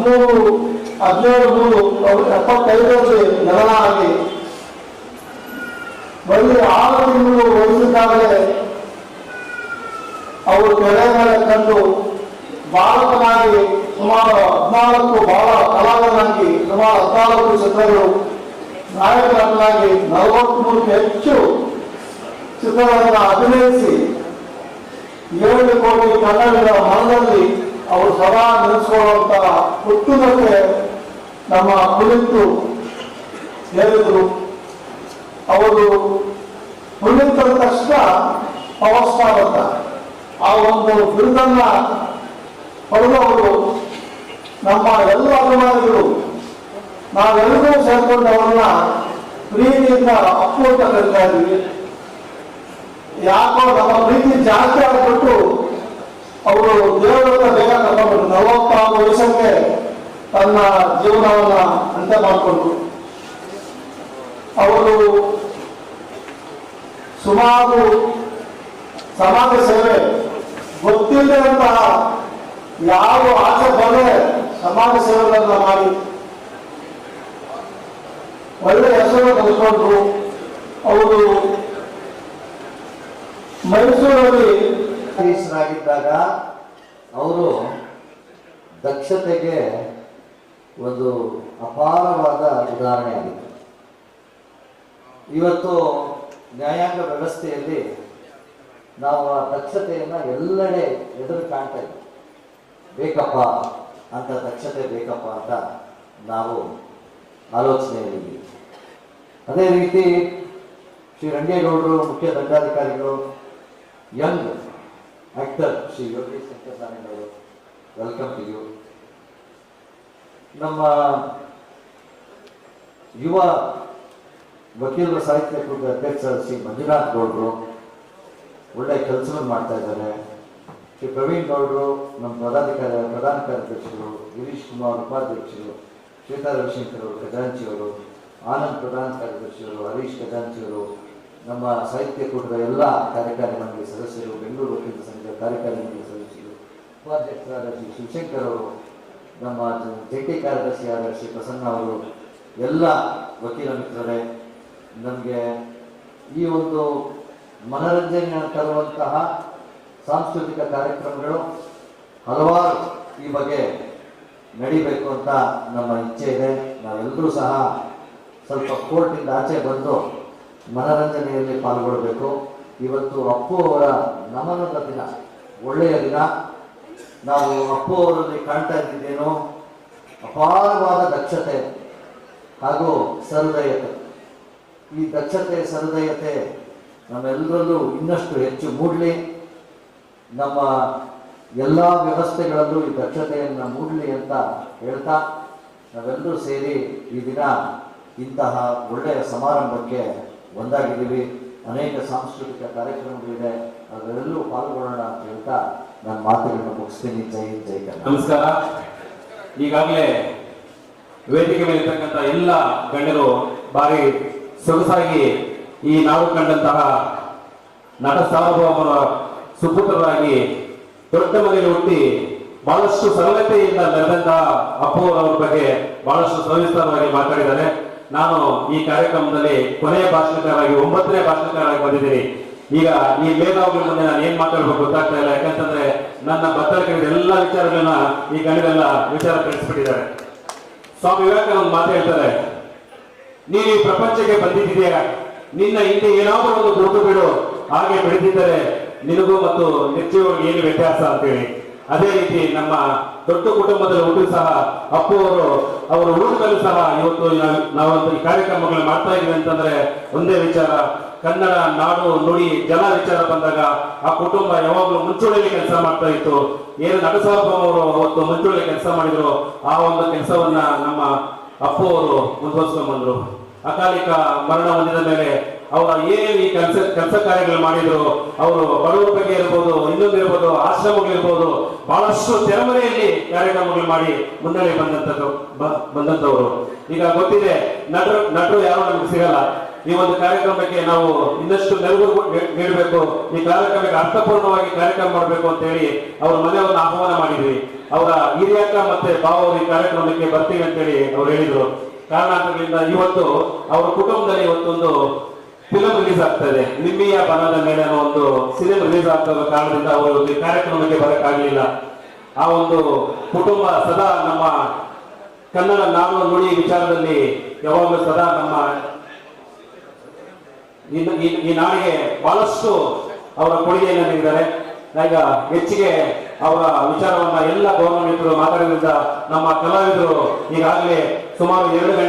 ಹದಿಮೂರು, ಹದಿನೇಳು, ಮೂರು ಎಪ್ಪತ್ತೈದರಲ್ಲಿ ನಿಧನ ಆಗಿ ಬರೀ ಆರು ತಿಂಗಳು ವಯಸ್ಸಿದ್ದಾಗಲೇ ಅವರು ಕೆರೆ ಮೇಲೆ ಕಂಡು ಬಾಲಕನಾಗಿ ಸುಮಾರು ಹದಿನಾಲ್ಕು ಬಾಲ ಕಲಾವಿದನಾಗಿ ಸುಮಾರು ಹದಿನಾಲ್ಕು ಚಿತ್ರಗಳು ನಾಯಕನಾಗಿ ನಲವತ್ಮೂರಕ್ಕೆ ಹೆಚ್ಚು ಚಿತ್ರಗಳನ್ನು ಅಭಿನಯಿಸಿ, ಏಳು ಕೋಟಿ ಕನ್ನಡಿಗರ ಮನದಲ್ಲಿ ಅವರು ಸದಾ ನೆನೆಸ್ಕೊಳ್ಳುವಂತ ಹುಟ್ಟುದಕ್ಕೆ ನಮ್ಮ ಕುಳಿತು ಹೇಳಿದರು. ಅವರು ಕುಳಿತದ ತಕ್ಷಣ ಪವರ್ ಅಂತ ಆ ಒಂದು ಬಿರುದನ್ನ ಪಡೆದವರು ನಮ್ಮ ಎಲ್ಲ ಅಭಿಮಾನಿಗಳು. ನಾವೆಲ್ಲರೂ ಸೇರ್ಕೊಂಡು ಅವರನ್ನ ಪ್ರೀತಿಯಿಂದ ಅಪ್ಪು ಅಂತ ಕರಿತಾ ಇದ್ವಿ ಯಾಕೋ ನಮ್ಮ ಪ್ರೀತಿ ಜಾಸ್ತಿ ಆಗ್ಬಿಟ್ಟು ಅವರು ದೇವರನ್ನ ಬೇಗ ಕರ್ಕೊಂಡ್ರು ನಲವತ್ತಾರು ವಯಸ್ಸಕ್ಕೆ ತನ್ನ ಜೀವನವನ್ನ ಅಂತ್ಯ ಮಾಡಿಕೊಂಡ್ರು. ಅವರು ಸುಮಾರು ಸಮಾಜ ಸೇವೆ ಗೊತ್ತಿಲ್ಲದಂತಹ ಯಾವ ಆಸೆ ಬಂದರೆ ಸಮಾಜ ಸೇವೆಗಳನ್ನ ಮಾಡಿ ಒಳ್ಳೆ ಹೆಸರು ತೆಗೆದುಕೊಂಡ್ರು ಅವರು ಮೈಸೂರಲ್ಲಿ ವಯಸ್ಸರಾಗಿದ್ದಾಗ ಅವರು ದಕ್ಷತೆಗೆ ಒಂದು ಅಪಾರವಾದ ಉದಾಹರಣೆ ಆಗಿದೆ ಇವತ್ತು ನ್ಯಾಯಾಂಗ ವ್ಯವಸ್ಥೆಯಲ್ಲಿ ನಾವು ಆ ದಕ್ಷತೆಯನ್ನು ಎಲ್ಲೆಡೆ ಎದುರು ಕಾಣ್ತಾ ಇದ್ದೀವಿ ಬೇಕಪ್ಪ ಅಂತ ದಕ್ಷತೆ ಬೇಕಪ್ಪ ಅಂತ ನಾವು ಆಲೋಚನೆಯಲ್ಲಿದ್ದೀವಿ. ಅದೇ ರೀತಿ ಶ್ರೀ ರಂಗೇಗೌಡರು, ಮುಖ್ಯ ದಂಡಾಧಿಕಾರಿಗಳು, ಯಂಗ್ ಆಕ್ಟರ್ ಶ್ರೀ ಶಂಕರ್ ಅವರು. ವೆಲ್ಕಮ್ ಟು ಯು ನಮ್ಮ ಯುವ ವಕೀಲರ ಸಾಹಿತ್ಯ ಕೂಟದ ಅಧ್ಯಕ್ಷ ಶ್ರೀ ಮಂಜುನಾಥ್ ಗೌಡರು, ಒಳ್ಳೆ ಕೆಲಸವನ್ನು ಮಾಡ್ತಾ ಇದ್ದಾರೆ. ಶ್ರೀ ಪ್ರವೀಣ್ ಗೌಡರು, ನಮ್ಮ ಪದಾಧಿಕಾರಿ, ಪ್ರಧಾನ ಕಾರ್ಯದರ್ಶಿಗಳು, ಗಿರೀಶ್ ಕುಮಾರ್ ಉಪಾಧ್ಯಕ್ಷರು ಶ್ವೇತಾ ರವಿಶಂಕರ್ ಅವರು ಖಜಾಂಚಿಯವರು ಆನಂದ್ ಪ್ರಧಾನ ಕಾರ್ಯದರ್ಶಿಗಳು, ಹರೀಶ್ ಖಜಾಂಚಿಯವರು ನಮ್ಮ ಸಾಹಿತ್ಯ ಕೂಟದ ಎಲ್ಲ ಕಾರ್ಯಕಾರಿ ಮಂಡಳಿ ಸದಸ್ಯರು ಬೆಂಗಳೂರು ವಕೀಲರ ಸಂಘದ ಕಾರ್ಯಕಾರಿ ಮಂಡಳಿ ಸದಸ್ಯರು ಉಪಾಧ್ಯಕ್ಷರಾದ ಶ್ರೀ ಶಿವಶಂಕರ್ ಅವರು, ನಮ್ಮ ಜಂಟಿ ಜಂಟಿ ಕಾರ್ಯದರ್ಶಿಯಾದ ಶ್ರೀ ಪ್ರಸನ್ನ ಅವರು, ಎಲ್ಲ ವಕೀಲ ಮಿತ್ರರೇ, ನಮಗೆ ಈ ಒಂದು ಮನರಂಜನೆ ತರುವಂತಹ ಸಾಂಸ್ಕೃತಿಕ ಕಾರ್ಯಕ್ರಮಗಳು ಹಲವಾರು ಈ ಬಗ್ಗೆ ನಡಿಬೇಕು ಅಂತ ನಮ್ಮ ಇಚ್ಛೆ ಇದೆ. ನಾವೆಲ್ಲರೂ ಸಹ ಸ್ವಲ್ಪ ಕೋರ್ಟಿಂದ ಆಚೆ ಬಂದು ಮನರಂಜನೆಯಲ್ಲಿ ಪಾಲ್ಗೊಳ್ಬೇಕು. ಇವತ್ತು ಅಪ್ಪು ಅವರ ನಮನದ ದಿನ. ಒಳ್ಳೆಯ ದಿನ ನಾವು ಅಪ್ಪು ಅವರಲ್ಲಿ ಕಾಣ್ತಾ ಇದ್ದಿದ್ದೇನು ಅಪಾರವಾದ ದಕ್ಷತೆ ಹಾಗೂ ಸಹೃದಯತೆ. ಈ ದಕ್ಷತೆ, ಸಹೃದಯತೆ ನಮ್ಮೆಲ್ಲರಲ್ಲೂ ಇನ್ನಷ್ಟು ಹೆಚ್ಚು ಮೂಡಲಿ. ನಮ್ಮ ಎಲ್ಲ ವ್ಯವಸ್ಥೆಗಳಲ್ಲೂ ಈ ದಕ್ಷತೆಯನ್ನು ಮೂಡಲಿ ಅಂತ ಹೇಳ್ತಾ ನಾವೆಲ್ಲರೂ ಸೇರಿ ಈ ದಿನ ಇಂತಹ ಒಳ್ಳೆಯ ಸಮಾರಂಭಕ್ಕೆ ಒಂದಾಗಿದ್ದೀವಿ. ಅನೇಕ ಸಾಂಸ್ಕೃತಿಕ ಕಾರ್ಯಕ್ರಮಗಳಿದೆ. ಅದರಲ್ಲೂ ಪಾಲ್ಗೊಳ್ಳೋಣ ಅಂತ ಹೇಳ್ತಾ ನನ್ನ ಮಾತುಗಳನ್ನು ಮುಗಿಸ್ತೀನಿ. ಜೈ ಜೈ ನಮಸ್ಕಾರ. ಈಗಾಗಲೇ ವೇದಿಕೆ ಮೇಲೆ ಇರ್ತಕ್ಕಂಥ ಎಲ್ಲ ಗಣ್ಯರು ಬಾರಿ ಸೊಗಸಾಗಿ ಈ ನಾವು ಕಂಡಂತಹ ನಟ ಸಾರ್ವಭೌಮರ ಸುಪುತ್ರರಾಗಿ ದೊಡ್ಡ ಮನೆಯಲ್ಲಿ ಹುಟ್ಟಿ ಬಹಳಷ್ಟು ಸರಳತೆಯಿಂದ ನಡೆದಂತಹ ಅಪ್ಪು ಅವರ ಬಗ್ಗೆ ಬಹಳಷ್ಟು ಸವಿಸ್ತಾರವಾಗಿ ಮಾತಾಡಿದ್ದಾರೆ. ನಾನು ಈ ಕಾರ್ಯಕ್ರಮದಲ್ಲಿ ಕೊನೆಯ ಭಾಷಣಕಾರಾಗಿ ಒಂಬತ್ತನೇ ಭಾಷಣಕಾರಾಗಿ ಬಂದಿದ್ದೀನಿ. ಈಗ ಈ ಮೇಧಾವಿಗಳ ಮುಂದೆ ನಾನು ಏನ್ ಮಾತಾಡ್ಬೇಕು ಗೊತ್ತಾಗ್ತಾ ಇಲ್ಲ. ಯಾಕಂತಂದ್ರೆ ನನ್ನ ಬತ್ತಳಿಕೆ ಎಲ್ಲ ವಿಚಾರಗಳನ್ನ ಈ ಗಣ್ಯರೆಲ್ಲ ವಿಚಾರ ತಿಳಿಸ್ಬಿಟ್ಟಿದ್ದಾರೆ. ಸ್ವಾಮಿ ವಿವೇಕಾನಂದ ಮಾತು ಹೇಳ್ತಾರೆ, ನೀನು ಈ ಪ್ರಪಂಚಕ್ಕೆ ಬಂದಿದ್ದೀಯಾ? ನಿನ್ನ ಹಿಂದೆ ಏನಾದರೂ ಒಂದು ಗುರುತು ಬಿಡು. ಹಾಗೆ ಬೆಳೆದಿದ್ದರೆ ನಿನಗೂ ಮತ್ತು ನಿರ್ಜೀವರಿಗೆ ಏನು ವ್ಯತ್ಯಾಸ ಅಂತೇಳಿ. ಅದೇ ರೀತಿ ನಮ್ಮ ದೊಡ್ಡ ಕುಟುಂಬದಲ್ಲಿ ಹುಟ್ಟು ಸಹ ಅಪ್ಪು ಅವರು, ಅವರ ಊರಿನಲ್ಲೂ ಸಹ ಇವತ್ತು ನಾವು- ಕಾರ್ಯಕ್ರಮಗಳು ಮಾಡ್ತಾ ಇದ್ದೀವಿ ಅಂತಂದ್ರೆ ಒಂದೇ ವಿಚಾರ. ಕನ್ನಡ ನಾಡು ನುಡಿ ಜಲ ವಿಚಾರ ಬಂದಾಗ ಆ ಕುಟುಂಬ ಯಾವಾಗಲೂ ಮುಂಚೂಣಿಯಲ್ಲಿ ಕೆಲಸ ಮಾಡ್ತಾ ಇತ್ತು. ಏನು ಅವರು ಅವತ್ತು ಮುಂಚೂಣಿಯಲ್ಲಿ ಕೆಲಸ ಮಾಡಿದ್ರು. ಆ ಒಂದು ಕೆಲಸವನ್ನ ನಮ್ಮ ಅಪ್ಪು ಅವರು ಮುಂದುವರ್ಸ್ಕೊಂಡ್ ಬಂದ್ರು ಅಕಾಲಿಕ ಮರಣ ಹೊಂದಿದ ಮೇಲೆ ಅವರ ಏನೇನು ಈ ಕೆಲಸ ಕೆಲಸ ಕಾರ್ಯಗಳು ಮಾಡಿದ್ರು, ಅವರು ಬಡವರ ಬಗ್ಗೆ ಇರ್ಬೋದು, ಇನ್ನೊಂದು ಇರ್ಬೋದು ಆಶ್ರಮಗಳಿರ್ಬೋದು ಬಹಳಷ್ಟು ತೆರೆಮರೆಯಲ್ಲಿ ಕಾರ್ಯಕ್ರಮಗಳು ಮಾಡಿ ಮುನ್ನಡೆ ಬಂದಂತ ಬಂದಂತವರು. ಈಗ ಗೊತ್ತಿದೆ, ನಟರು ನಟರು ಯಾರು ನಮ್ಗೆ ಸಿಗಲ್ಲ. ಈ ಒಂದು ಕಾರ್ಯಕ್ರಮಕ್ಕೆ ನಾವು ಇನ್ನಷ್ಟು ನೆರವು ನೀಡಬೇಕು. ಈ ಕಾರ್ಯಕ್ರಮಕ್ಕೆ ಅರ್ಥಪೂರ್ಣವಾಗಿ ಕಾರ್ಯಕ್ರಮ ಮಾಡಬೇಕು ಅಂತ ಹೇಳಿ ಅವರ ಮನೆಯವ್ರನ್ನ ಆಹ್ವಾನ ಮಾಡಿದ್ವಿ. ಅವರ ಹಿರಿಯಕ್ಕ ಮತ್ತೆ ಭಾವ ಈ ಕಾರ್ಯಕ್ರಮಕ್ಕೆ ಬರ್ತೀವಿ ಅಂತ ಹೇಳಿ ಅವ್ರು ಹೇಳಿದ್ರು. ಕಾರಣಾಂತರಗಳಿಂದ ಇವತ್ತು ಅವರ ಕುಟುಂಬದಲ್ಲಿ ಇವತ್ತೊಂದು ಫಿಲಂ ರಿಲೀಸ್ ಆಗ್ತಾ ಇದೆ ನಿಮ್ಮಿಯ ಬನದ ಮೇಲೆ ಅನ್ನೋ ಒಂದು ಸಿನಿಮಾ ರಿಲೀಸ್ ಆಗ್ತಾ ಕಾರಣದಿಂದ ಅವರು ಈ ಕಾರ್ಯಕ್ರಮಕ್ಕೆ ಬರಕ್ಕಾಗಲಿಲ್ಲ. ಆ ಒಂದು ಕುಟುಂಬ ಸದಾ ನಮ್ಮ ಕನ್ನಡ ನಾಡು ನುಡಿ ವಿಚಾರದಲ್ಲಿ ಯಾವಾಗಲೂ ಸದಾ ನಮ್ಮ ಈ ನಾಡಿಗೆ ಬಹಳಷ್ಟು ಅವರ ಕೊಡುಗೆಯನ್ನು ನೀಡಿದ್ದಾರೆ. ಈಗ ಹೆಚ್ಚಿಗೆ ಅವರ ವಿಚಾರವನ್ನ ಎಲ್ಲ ಗೌರವಾನ್ವಿತರು, ಮಾತಾಡಿದ್ರಿಂದ ನಮ್ಮ ಕಲಾವಿದರು ಈಗಾಗಲೇ ಸುಮಾರು ಎರಡು ಗಂಟೆ